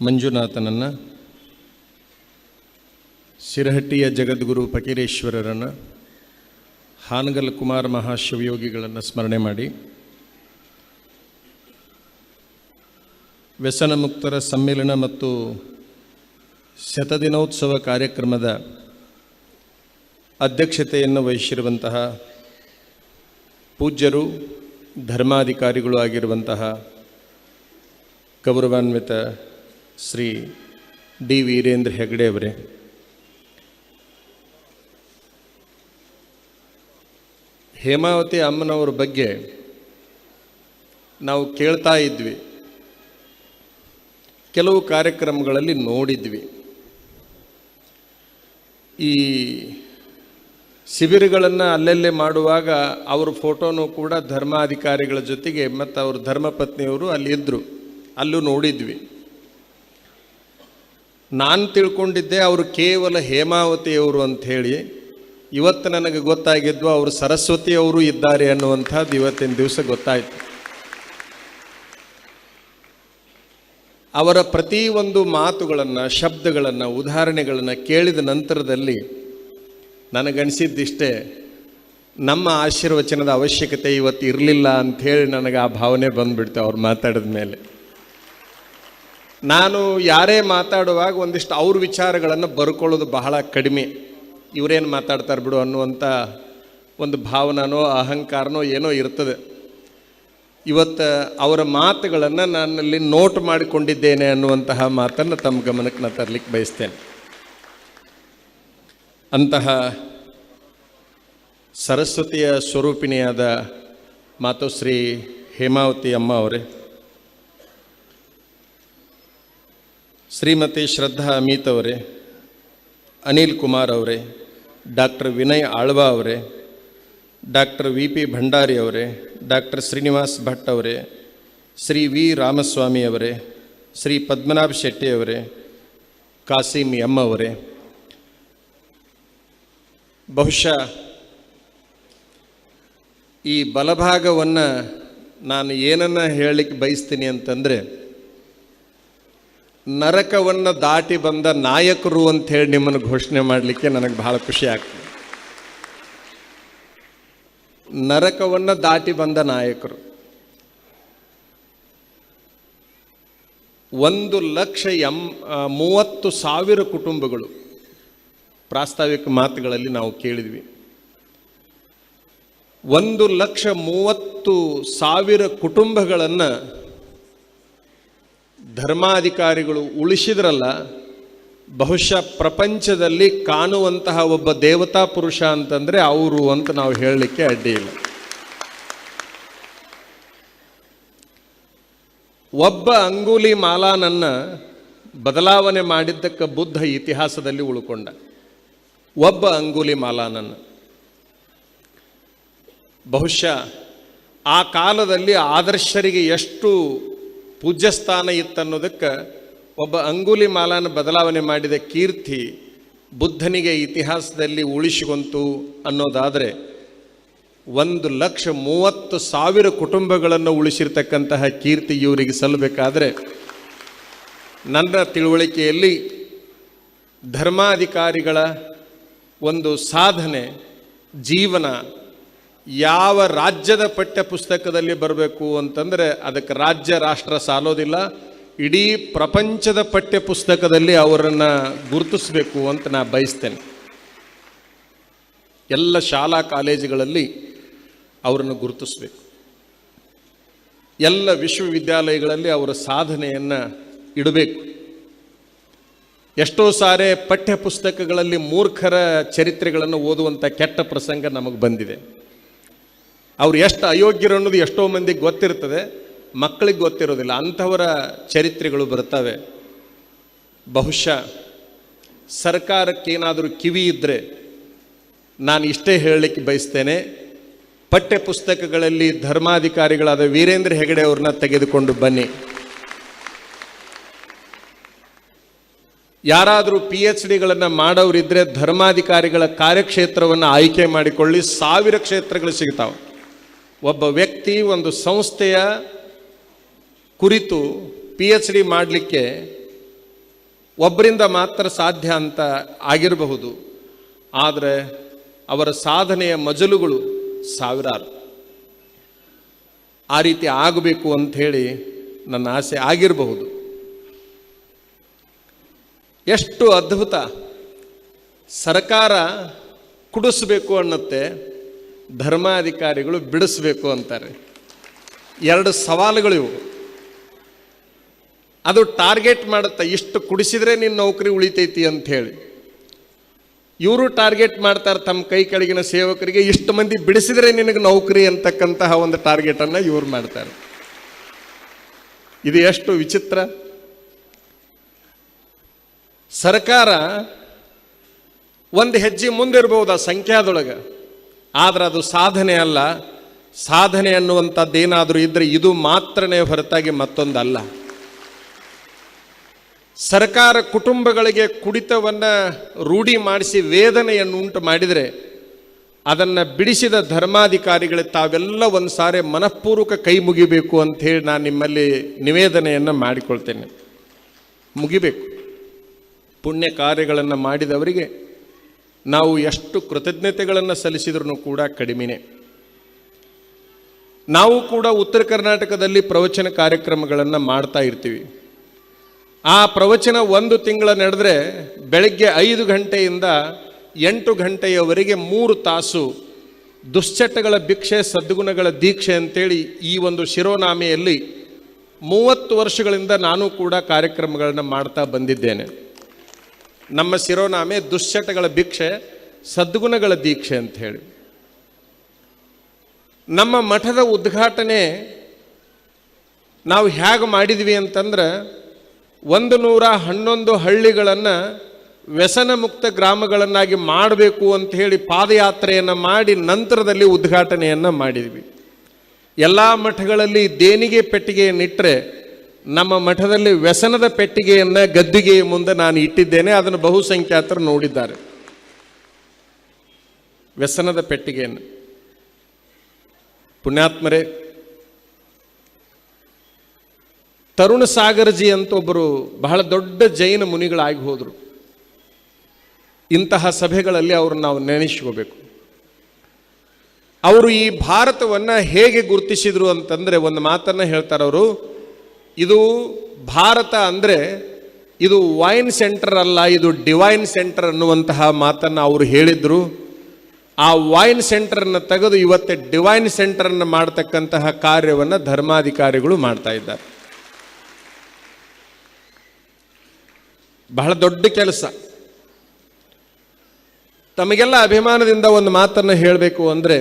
ಮಂಜುನಾಥನನ್ನು ಸಿರಹಟ್ಟಿಯ ಜಗದ್ಗುರು ಫಕೀರೇಶ್ವರರನ್ನು, ಹಾನಗಲ್ ಕುಮಾರ್ ಮಹಾಶಿವಯೋಗಿಗಳನ್ನು ಸ್ಮರಣೆ ಮಾಡಿ. ವ್ಯಸನ ಮುಕ್ತರ ಸಮ್ಮೇಳನ ಮತ್ತು ಶತದಿನೋತ್ಸವ ಕಾರ್ಯಕ್ರಮದ ಅಧ್ಯಕ್ಷತೆಯನ್ನು ವಹಿಸಿರುವಂತಹ ಪೂಜ್ಯರು, ಧರ್ಮಾಧಿಕಾರಿಗಳು ಆಗಿರುವಂತಹ ಗೌರವಾನ್ವಿತ ಶ್ರೀ ಡಿ ವೀರೇಂದ್ರ ಹೆಗಡೆ ಅವರೇ. ಹೇಮಾವತಿ ಅಮ್ಮನವ್ರ ಬಗ್ಗೆ ನಾವು ಕೇಳ್ತಾ ಇದ್ವಿ. ಕೆಲವು ಕಾರ್ಯಕ್ರಮಗಳಲ್ಲಿ ನೋಡಿದ್ವಿ. ಈ ಶಿಬಿರಗಳನ್ನು ಅಲ್ಲಲ್ಲೇ ಮಾಡುವಾಗ ಅವ್ರ ಫೋಟೋನೂ ಕೂಡ ಧರ್ಮಾಧಿಕಾರಿಗಳ ಜೊತೆಗೆ ಮತ್ತು ಅವ್ರ ಧರ್ಮಪತ್ನಿಯವರು ಅಲ್ಲಿ ಇದ್ದರು ಅಲ್ಲೂ ನೋಡಿದ್ವಿ. ನಾನು ತಿಳ್ಕೊಂಡಿದ್ದೆ ಅವರು ಕೇವಲ ಹೇಮಾವತಿಯವರು ಅಂಥೇಳಿ ಇವತ್ತು ನನಗೆ ಗೊತ್ತಾಗಿದ್ದು ಅವರು ಸರಸ್ವತಿಯವರು ಇದ್ದಾರೆ ಅನ್ನುವಂಥದ್ದು ಇವತ್ತಿನ ದಿವಸ ಗೊತ್ತಾಯಿತು. ಅವರ ಪ್ರತಿ ಒಂದು ಮಾತುಗಳನ್ನು, ಶಬ್ದಗಳನ್ನು, ಉದಾಹರಣೆಗಳನ್ನು ಕೇಳಿದ ನಂತರದಲ್ಲಿ ನನಗನಿಸಿದ್ದಿಷ್ಟೇ, ನಮ್ಮ ಆಶೀರ್ವಚನದ ಅವಶ್ಯಕತೆ ಇವತ್ತು ಇರಲಿಲ್ಲ ಅಂಥೇಳಿ ನನಗೆ ಆ ಭಾವನೆ ಬಂದುಬಿಡ್ತು ಅವ್ರು ಮಾತಾಡಿದ ಮೇಲೆ. ನಾನು ಯಾರೇ ಮಾತಾಡುವಾಗ ಒಂದಿಷ್ಟು ಅವ್ರ ವಿಚಾರಗಳನ್ನು ಬರ್ಕೊಳ್ಳೋದು ಬಹಳ ಕಡಿಮೆ. ಇವರೇನು ಮಾತಾಡ್ತಾರೆ ಬಿಡು ಅನ್ನುವಂಥ ಒಂದು ಭಾವನೋ ಅಹಂಕಾರನೋ ಏನೋ ಇರ್ತದೆ. ಇವತ್ತು ಅವರ ಮಾತುಗಳನ್ನು ನಾನಲ್ಲಿ ನೋಟ್ ಮಾಡಿಕೊಂಡಿದ್ದೇನೆ ಅನ್ನುವಂತಹ ಮಾತನ್ನು ತಮ್ಮ ಗಮನಕ್ಕೆ ನಾನು ತರಲಿಕ್ಕೆ ಬಯಸ್ತೇನೆ. ಅಂತಹ ಸರಸ್ವತಿಯ ಸ್ವರೂಪಿಣಿಯಾದ ಮಾತುಶ್ರೀ ಹೇಮಾವತಿ ಅಮ್ಮ ಅವರೇ ಶ್ರೀಮತಿ ಶ್ರದ್ಧಾ ಅಮಿತ್ ಅವರೇ, ಅನಿಲ್ ಕುಮಾರ್ ಅವರೇ, ಡಾಕ್ಟರ್ ವಿನಯ್ ಆಳ್ವಾ ಅವರೇ, ಡಾಕ್ಟರ್ ವಿ ಪಿ ಭಂಡಾರಿ ಅವರೇ, ಡಾಕ್ಟರ್ ಶ್ರೀನಿವಾಸ್ ಭಟ್ ಅವರೇ, ಶ್ರೀ ವಿ ರಾಮಸ್ವಾಮಿ ಅವರೇ, ಶ್ರೀ ಪದ್ಮನಾಭ ಶೆಟ್ಟಿ ಅವರೇ, ಕಾಸಿಂ ಎಂ ಅವರೇ. ಬಹುಶಃ ಈ ಬಲಭಾಗವನ್ನು ನಾನು ಏನನ್ನು ಹೇಳಲಿಕ್ಕೆ ಬಯಸ್ತೀನಿ ಅಂತಂದರೆ ನರಕವನ್ನು ದಾಟಿ ಬಂದ ನಾಯಕರು ಅಂತ ಹೇಳಿ ನಿಮ್ಮನ್ನು ಘೋಷಣೆ ಮಾಡಲಿಕ್ಕೆ ನನಗೆ ಬಹಳ ಖುಷಿ ಆಗ್ತದೆ. ನರಕವನ್ನು ದಾಟಿ ಬಂದ ನಾಯಕರು. ಒಂದು ಲಕ್ಷ ಎಂ ಮೂವತ್ತು ಸಾವಿರ ಕುಟುಂಬಗಳು. ಪ್ರಾಸ್ತಾವಿಕ ಮಾತುಗಳಲ್ಲಿ ನಾವು ಕೇಳಿದ್ವಿ. ಒಂದು ಲಕ್ಷ ಮೂವತ್ತು ಸಾವಿರ ಕುಟುಂಬಗಳನ್ನು ಧರ್ಮಾಧಿಕಾರಿಗಳು ಉಳಿಸಿದ್ರಲ್ಲ, ಬಹುಶಃ ಪ್ರಪಂಚದಲ್ಲಿ ಕಾಣುವಂತಹ ಒಬ್ಬ ದೇವತಾ ಪುರುಷ ಅಂತಂದರೆ ಅವರು ಅಂತ ನಾವು ಹೇಳಲಿಕ್ಕೆ ಅಡ್ಡಿ ಇಲ್ಲ. ಒಬ್ಬ ಅಂಗುಲಿ ಮಾಲಾನನ್ನ ಬದಲಾವಣೆ ಮಾಡಿದ್ದಕ್ಕೆ ಬುದ್ಧ ಇತಿಹಾಸದಲ್ಲಿ ಉಳ್ಕೊಂಡ. ಒಬ್ಬ ಅಂಗುಲಿ ಮಾಲಾನನ್ನ. ಬಹುಶಃ ಆ ಕಾಲದಲ್ಲಿ ಆದರ್ಶರಿಗೆ ಎಷ್ಟು ಪೂಜ್ಯ ಸ್ಥಾನ ಇತ್ತನ್ನೋದಕ್ಕೆ ಒಬ್ಬ ಅಂಗುಲಿ ಮಾಲಾನ ಬದಲಾವಣೆ ಮಾಡಿದ ಕೀರ್ತಿ ಬುದ್ಧನಿಗೆ ಇತಿಹಾಸದಲ್ಲಿ ಉಳಿಸಿಕೊಂತು ಅನ್ನೋದಾದರೆ ಒಂದು ಲಕ್ಷ ಮೂವತ್ತು ಸಾವಿರ ಕುಟುಂಬಗಳನ್ನು ಉಳಿಸಿರ್ತಕ್ಕಂತಹ ಕೀರ್ತಿ ಇವರಿಗೆ ಸಲ್ಲಬೇಕಾದ್ರೆ ನನ್ನ ತಿಳುವಳಿಕೆಯಲ್ಲಿ ಧರ್ಮಾಧಿಕಾರಿಗಳ ಒಂದು ಸಾಧನೆ ಜೀವನ ಯಾವ ರಾಜ್ಯದ ಪಠ್ಯ ಪುಸ್ತಕದಲ್ಲಿ ಬರಬೇಕು ಅಂತಂದರೆ ಅದಕ್ಕೆ ರಾಜ್ಯ, ರಾಷ್ಟ್ರ ಸಾಲೋದಿಲ್ಲ. ಇಡೀ ಪ್ರಪಂಚದ ಪಠ್ಯ ಪುಸ್ತಕದಲ್ಲಿ ಅವರನ್ನು ಗುರುತಿಸಬೇಕು ಅಂತ ನಾ ಬಯಸ್ತೇನೆ. ಎಲ್ಲ ಶಾಲಾ ಕಾಲೇಜುಗಳಲ್ಲಿ ಅವರನ್ನು ಗುರುತಿಸಬೇಕು. ಎಲ್ಲ ವಿಶ್ವವಿದ್ಯಾಲಯಗಳಲ್ಲಿ ಅವರ ಸಾಧನೆಯನ್ನು ಇಡಬೇಕು. ಎಷ್ಟೋ ಸಾರಿ ಪಠ್ಯ ಪುಸ್ತಕಗಳಲ್ಲಿ ಮೂರ್ಖರ ಚರಿತ್ರೆಗಳನ್ನು ಓದುವಂಥ ಕೆಟ್ಟ ಪ್ರಸಂಗ ನಮಗೆ ಬಂದಿದೆ. ಅವ್ರು ಎಷ್ಟು ಅಯೋಗ್ಯರು ಅನ್ನೋದು ಎಷ್ಟೋ ಮಂದಿಗೆ ಗೊತ್ತಿರ್ತದೆ ಮಕ್ಕಳಿಗೆ ಗೊತ್ತಿರೋದಿಲ್ಲ. ಅಂಥವರ ಚರಿತ್ರೆಗಳು ಬರ್ತವೆ. ಬಹುಶಃ ಸರ್ಕಾರಕ್ಕೇನಾದರೂ ಕಿವಿ ಇದ್ದರೆ ನಾನು ಇಷ್ಟೇ ಹೇಳಲಿಕ್ಕೆ ಬಯಸ್ತೇನೆ. ಪಠ್ಯ ಪುಸ್ತಕಗಳಲ್ಲಿ ಧರ್ಮಾಧಿಕಾರಿಗಳಾದ ವೀರೇಂದ್ರ ಹೆಗಡೆ ಅವ್ರನ್ನ ತೆಗೆದುಕೊಂಡು ಬನ್ನಿ. ಯಾರಾದರೂ ಪಿ ಎಚ್ ಡಿಗಳನ್ನು ಮಾಡೋರಿದ್ದರೆ ಧರ್ಮಾಧಿಕಾರಿಗಳ ಕಾರ್ಯಕ್ಷೇತ್ರವನ್ನು ಆಯ್ಕೆ ಮಾಡಿಕೊಳ್ಳಿ. ಸಾವಿರ ಕ್ಷೇತ್ರಗಳು ಸಿಗ್ತಾವೆ. ಒಬ್ಬ ವ್ಯಕ್ತಿ ಒಂದು ಸಂಸ್ಥೆಯ ಕುರಿತು ಪಿ ಎಚ್ ಡಿ ಮಾಡಲಿಕ್ಕೆ ಒಬ್ಬರಿಂದ ಮಾತ್ರ ಸಾಧ್ಯ ಅಂತ ಆಗಿರಬಹುದು. ಆದರೆ ಅವರ ಸಾಧನೆಯ ಮಜಲುಗಳು ಸಾವಿರಾರು. ಆ ರೀತಿ ಆಗಬೇಕು ಅಂಥೇಳಿ ನನ್ನ ಆಸೆ ಆಗಿರಬಹುದು. ಎಷ್ಟು ಅದ್ಭುತ. ಸರ್ಕಾರ ಕುಡಿಸ್ಬೇಕು ಅನ್ನತ್ತೆ. ಧರ್ಮಾಧಿಕಾರಿಗಳು ಬಿಡಿಸ್ಬೇಕು ಅಂತಾರೆ. ಎರಡು ಸವಾಲುಗಳು ಇವು. ಅದು ಟಾರ್ಗೆಟ್ ಮಾಡುತ್ತೆ, ಇಷ್ಟು ಕುಡಿಸಿದ್ರೆ ನಿನ್ನ ನೌಕರಿ ಉಳಿತೈತಿ ಅಂತ ಹೇಳಿ ಇವರು ಟಾರ್ಗೆಟ್ ಮಾಡ್ತಾರೆ ತಮ್ಮ ಕೈ ಕೆಳಗಿನ ಸೇವಕರಿಗೆ, ಇಷ್ಟು ಮಂದಿ ಬಿಡಿಸಿದ್ರೆ ನಿನಗೆ ನೌಕರಿ ಅಂತಕ್ಕಂತಹ ಒಂದು ಟಾರ್ಗೆಟನ್ನು ಇವ್ರು ಮಾಡ್ತಾರೆ. ಇದು ಎಷ್ಟು ವಿಚಿತ್ರ. ಸರ್ಕಾರ ಒಂದು ಹೆಜ್ಜೆ ಮುಂದಿರ್ಬೋದು ಆ ಸಂಖ್ಯಾದೊಳಗೆ? ಆದ್ರೆ ಅದು ಸಾಧನೆ ಅಲ್ಲ. ಸಾಧನೆ ಅನ್ನುವಂಥದ್ದೇನಾದರೂ ಇದ್ದರೆ ಇದು ಮಾತ್ರನೇ ಹೊರತಾಗಿ ಮತ್ತೊಂದಲ್ಲ. ಸರ್ಕಾರ ಕುಟುಂಬಗಳಿಗೆ ಕುಡಿತವನ್ನು ರೂಢಿ ಮಾಡಿಸಿ ವೇದನೆಯನ್ನು ಉಂಟು ಮಾಡಿದರೆ ಅದನ್ನು ಬಿಡಿಸಿದ ಧರ್ಮಾಧಿಕಾರಿಗಳು ತಾವೆಲ್ಲ ಒಂದು ಸಾರಿ ಮನಃಪೂರ್ವಕ ಕೈ ಮುಗಿಬೇಕು ಅಂತ ಹೇಳಿ ನಾನು ನಿಮ್ಮಲ್ಲಿ ನಿವೇದನೆಯನ್ನು ಮಾಡಿಕೊಳ್ತೇನೆ. ಮುಗಿಬೇಕು. ಪುಣ್ಯ ಕಾರ್ಯಗಳನ್ನು ಮಾಡಿದವರಿಗೆ ನಾವು ಎಷ್ಟು ಕೃತಜ್ಞತೆಗಳನ್ನು ಸಲ್ಲಿಸಿದ್ರೂ ಕೂಡ ಕಡಿಮೆನೆ. ನಾವು ಕೂಡ ಉತ್ತರ ಕರ್ನಾಟಕದಲ್ಲಿ ಪ್ರವಚನ ಕಾರ್ಯಕ್ರಮಗಳನ್ನು ಮಾಡ್ತಾ ಇರ್ತೀವಿ. ಆ ಪ್ರವಚನ ಒಂದು ತಿಂಗಳ ನಡೆದ್ರೆ ಬೆಳಗ್ಗೆ ಐದು ಗಂಟೆಯಿಂದ ಎಂಟು ಗಂಟೆಯವರೆಗೆ ಮೂರು ತಾಸು ದುಶ್ಚಟಗಳ ಭಿಕ್ಷೆ ಸದ್ಗುಣಗಳ ದೀಕ್ಷೆ ಅಂತೇಳಿ ಈ ಒಂದು ಶಿರೋನಾಮೆಯಲ್ಲಿ ಮೂವತ್ತು ವರ್ಷಗಳಿಂದ ನಾನು ಕೂಡ ಕಾರ್ಯಕ್ರಮಗಳನ್ನು ಮಾಡ್ತಾ ಬಂದಿದ್ದೇನೆ. ನಮ್ಮ ಶಿರೋನಾಮೆ ದುಶ್ಚಟಗಳ ಭಿಕ್ಷೆ, ಸದ್ಗುಣಗಳ ದೀಕ್ಷೆ ಅಂತ ಹೇಳಿ. ನಮ್ಮ ಮಠದ ಉದ್ಘಾಟನೆ ನಾವು ಹೇಗೆ ಮಾಡಿದ್ವಿ ಅಂತಂದ್ರೆ, ಒಂದು ನೂರ ಹನ್ನೊಂದು ಹಳ್ಳಿಗಳನ್ನು ವ್ಯಸನ ಮುಕ್ತ ಗ್ರಾಮಗಳನ್ನಾಗಿ ಮಾಡಬೇಕು ಅಂತ ಹೇಳಿ ಪಾದಯಾತ್ರೆಯನ್ನು ಮಾಡಿ ನಂತರದಲ್ಲಿ ಉದ್ಘಾಟನೆಯನ್ನು ಮಾಡಿದ್ವಿ. ಎಲ್ಲ ಮಠಗಳಲ್ಲಿ ದೇಣಿಗೆ ಪೆಟ್ಟಿಗೆಯನ್ನಿಟ್ಟರೆ ನಮ್ಮ ಮಠದಲ್ಲಿ ವ್ಯಸನದ ಪೆಟ್ಟಿಗೆಯನ್ನು ಗದ್ದಿಗೆಯ ಮುಂದೆ ನಾನು ಇಟ್ಟಿದ್ದೇನೆ, ಅದನ್ನು ಬಹುಸಂಖ್ಯಾತರು ನೋಡಿದ್ದಾರೆ. ವ್ಯಸನದ ಪೆಟ್ಟಿಗೆಯನ್ನು. ಪುಣ್ಯಾತ್ಮರೇ, ತರುಣ ಸಾಗರ್ಜಿ ಅಂತ ಒಬ್ಬರು ಬಹಳ ದೊಡ್ಡ ಜೈನ ಮುನಿಗಳಾಗಿ ಹೋದರು. ಇಂತಹ ಸಭೆಗಳಲ್ಲಿ ಅವರನ್ನು ನಾವು ನೆನೆಸ್ಕೋಬೇಕು. ಅವರು ಈ ಭಾರತವನ್ನು ಹೇಗೆ ಗುರುತಿಸಿದರು ಅಂತಂದರೆ ಒಂದು ಮಾತನ್ನು ಹೇಳ್ತಾರೆ ಅವರು ಇದು ಭಾರತ ಅಂದರೆ ಇದು ವೈನ್ ಸೆಂಟರ್ ಅಲ್ಲ, ಇದು ಡಿವೈನ್ ಸೆಂಟರ್ ಅನ್ನುವಂತಹ ಮಾತನ್ನು ಅವರು ಹೇಳಿದರು. ಆ ವೈನ್ ಸೆಂಟರನ್ನು ತೆಗೆದು ಇವತ್ತೆ ಡಿವೈನ್ ಸೆಂಟರನ್ನು ಮಾಡ್ತಕ್ಕಂತಹ ಕಾರ್ಯವನ್ನು ಧರ್ಮಾಧಿಕಾರಿಗಳು ಮಾಡ್ತಾ ಇದ್ದಾರೆ. ಬಹಳ ದೊಡ್ಡ ಕೆಲಸ. ತಮಗೆಲ್ಲ ಅಭಿಮಾನದಿಂದ ಒಂದು ಮಾತನ್ನು ಹೇಳಬೇಕು ಅಂದರೆ